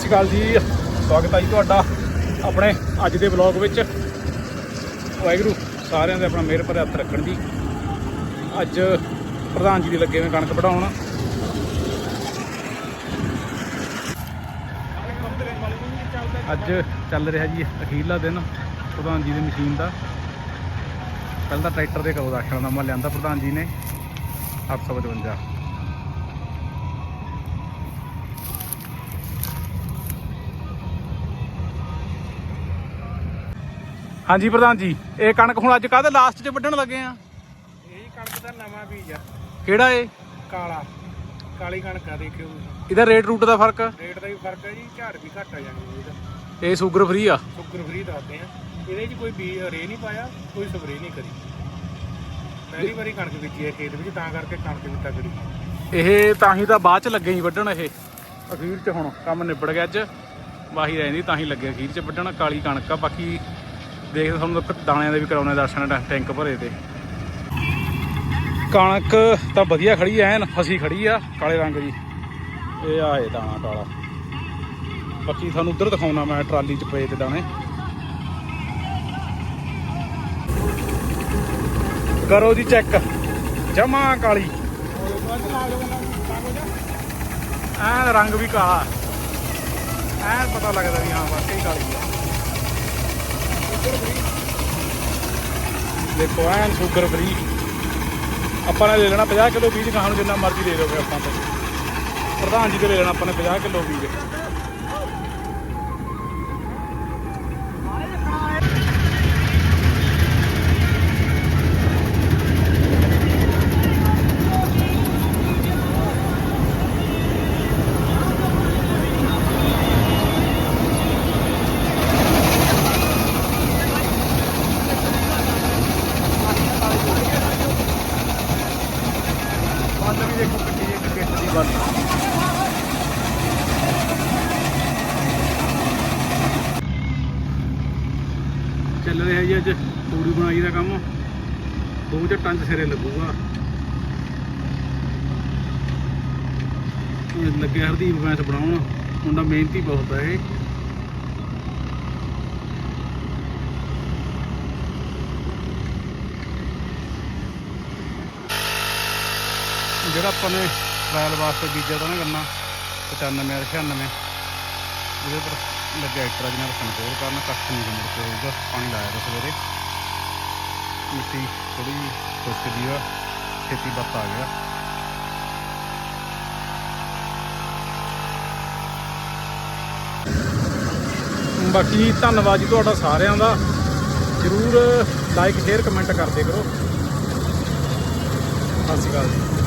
ਸਤਿ ਸ਼੍ਰੀ ਅਕਾਲ ਜੀ। ਸਵਾਗਤ ਹੈ ਜੀ ਤੁਹਾਡਾ ਆਪਣੇ ਅੱਜ ਦੇ ਵਲੌਗ ਵਿੱਚ। ਵਾਹਿਗੁਰੂ ਸਾਰਿਆਂ ਦੇ ਆਪਣਾ ਮਿਹਰ ਭਰਿਆ ਹੱਥ ਰੱਖਣ ਦੀ। ਅੱਜ ਪ੍ਰਧਾਨ ਜੀ ਦੇ ਲੱਗੇ ਹੋਏ ਕਣਕ ਵਢਾਉਣ। ਅੱਜ ਚੱਲ ਰਿਹਾ ਜੀ ਅਖੀਰਲਾ ਦਿਨ ਪ੍ਰਧਾਨ ਜੀ ਦੀ ਮਸ਼ੀਨ ਦਾ। ਪਹਿਲਾਂ ਤਾਂ ਟਰੈਕਟਰ ਦੇ ਕਰੋ ਮਾ ਲਿਆਂਦਾ ਪ੍ਰਧਾਨ ਜੀ ਨੇ। 855 ਹਾਂਜੀ ਪ੍ਰਧਾਨ ਜੀ ਇਹ ਕਣਕ ਹੁਣ ਅੱਜ ਕਾਹਦੇ ਲਾਸਟ 'ਚ ਵੱਢਣ ਲੱਗੇ ਆ? ਇਹ ਕਣਕ ਦਾ ਨਵਾਂ ਬੀਜ ਆ। ਕਿਹੜਾ ਏ ਕਾਲਾ। ਕਾਲੀ ਕਣਕ ਆ ਦੇਖਿਓ ਇਹਦਾ ਰੇਟ ਰੂਟ ਦਾ ਫ਼ਰਕ? ਰੇਟ ਦਾ ਵੀ ਫ਼ਰਕ ਹੈ ਜੀ ਝਾੜ ਵੀ ਘੱਟ ਆ ਜਾਣੀ ਇਹਦਾ ਇਹ ਸ਼ੂਗਰ ਫ੍ਰੀ ਆ? ਸ਼ੁਕਰ ਫਰੀ ਦੱਸਦੇ ਆ। ਇਹਦੇ 'ਚ ਕੋਈ ਬੀਜ ਰੇ ਨਹੀਂ ਪਾਇਆ ਕੋਈ ਸਪਰੇ ਨਹੀਂ ਕਰੀ। ਪਹਿਲੀ ਵਾਰੀ ਕਣਕ ਬੀਜੀ ਹੈ ਖੇਤ ਵਿੱਚ ਤਾਂ ਕਰਕੇ ਕਣਕ ਵੀ ਤਗੜੀ। ਇਹ ਤਾਂ ਹੀ ਤਾਂ ਬਾਅਦ 'ਚ ਲੱਗੇ ਹੀ ਵੱਢਣ ਇਹ। ਅਖੀਰ 'ਚ ਹੁਣ ਕੰਮ ਨਿਬੜ ਗਿਆ ਅੱਜ। ਵਾਹੀ ਰਹਿੰਦੀ ਤਾਂ ਹੀ ਲੱਗੇ ਅਖੀਰ 'ਚ ਵੱਢਣ। ਕਾਲੀ ਕਣਕ ਆ ਬਾਕੀ ਦੇਖਦੇ ਤੁਹਾਨੂੰ ਦਾਣਿਆਂ ਦੇ ਵੀ ਕਰਾਉਣੇ ਦਰਸ਼ਨ ਟੈਂਕ ਭਰੇ ਤੇ। ਕਣਕ ਤਾਂ ਵਧੀਆ ਖੜੀ ਐਨ ਫਸੀ ਖੜੀ ਆ, ਕਾਲੇ ਰੰਗ ਦੀ। ਇਹ ਆਏ ਦਾਣਾ ਕਾਲਾ। ਬਾਕੀ ਤੁਹਾਨੂੰ ਉਧਰ ਦਿਖਾਉਣਾ ਮੈਂ ਟਰਾਲੀ 'ਚ ਪਏ ਤੇ ਦਾਣੇ। ਕਰੋ ਜੀ ਚੈੱਕ। ਜਮਾ ਕਾਲੀ। ਐਨ ਰੰਗ ਵੀ ਕਾਲਾ। ਐਨ ਪਤਾ ਲੱਗਦਾ ਵੀ ਹਾਂ, ਵਾਕਈ ਕਾਲੀ ਆ। ਦੇਖੋ ਐਨ ਸ਼ੂਗਰ ਫਰੀ ਆਪਾਂ ਨੇ ਲੈ ਲੈਣਾ 50 ਕਿਲੋ ਬੀਜ ਕਹਾਂ ਨੂੰ ਜਿੰਨਾ ਮਰਜ਼ੀ ਲੈ ਲਓਗੇ ਆਪਾਂ ਤੋਂ। ਪ੍ਰਧਾਨ ਜੀ ਦੇ ਲੈ ਲੈਣਾ ਆਪਾਂ ਨੇ 50 ਕਿਲੋ ਬੀਜ। ਦੇਖੋ ਕਿੱਡੀ ਇੱਕ ਗਿੱਟ ਦੀ ਬੰਦ ਚੱਲ ਰਿਹਾ ਜੀ ਅੱਜ ਤੂੜੀ ਬਣਾਈ ਦਾ ਕੰਮ। ਦੋ ਝੱਟਾਂ 'ਚ ਸਿਰੇ ਲੱਗੂਗਾ। ਇਹ ਲੱਗਿਆ ਹਰਦੀਪ ਮੈਚ ਬਣਾਉਣ। ਮੁੰਡਾ ਮਿਹਨਤੀ ਬਹੁਤ ਹੈ ਇਹ। ਜਿਹੜਾ ਆਪਾਂ ਨੇ ਟ੍ਰਾਇਲ ਵਾਸਤੇ ਬੀਜਿਆ ਤਾਂ ਨਾ ਗੰਨਾ 95 96 ਉਹਦੇ ਪਰ ਲੱਗਿਆ ਐਕਟਰਾ ਜਿਹਨਾਂ ਰੱਖਣ, ਹੋਰ ਕਰਨ ਕੱਖ ਨਹੀਂ ਮੁੜ ਕੇ ਹੋਊਗਾ ਪਾਣੀ ਲਾਇਆ ਤਾ ਸਵੇਰੇ। ਮਿੱਟੀ ਥੋੜੀ ਜਿਹੀ ਖੁਸ਼ਕ ਆ ਖੇਤੀ ਬੱਤ ਆ ਗਿਆ। ਬਾਕੀ ਧੰਨਵਾਦ ਜੀ ਤੁਹਾਡਾ ਸਾਰਿਆਂ ਦਾ। ਜਰੂਰ ਲਾਈਕ ਸ਼ੇਅਰ ਕਮੈਂਟ ਕਰਦੇ ਕਰੋ। ਸਤਿ ਸ਼੍ਰੀ ਅਕਾਲ ਜੀ।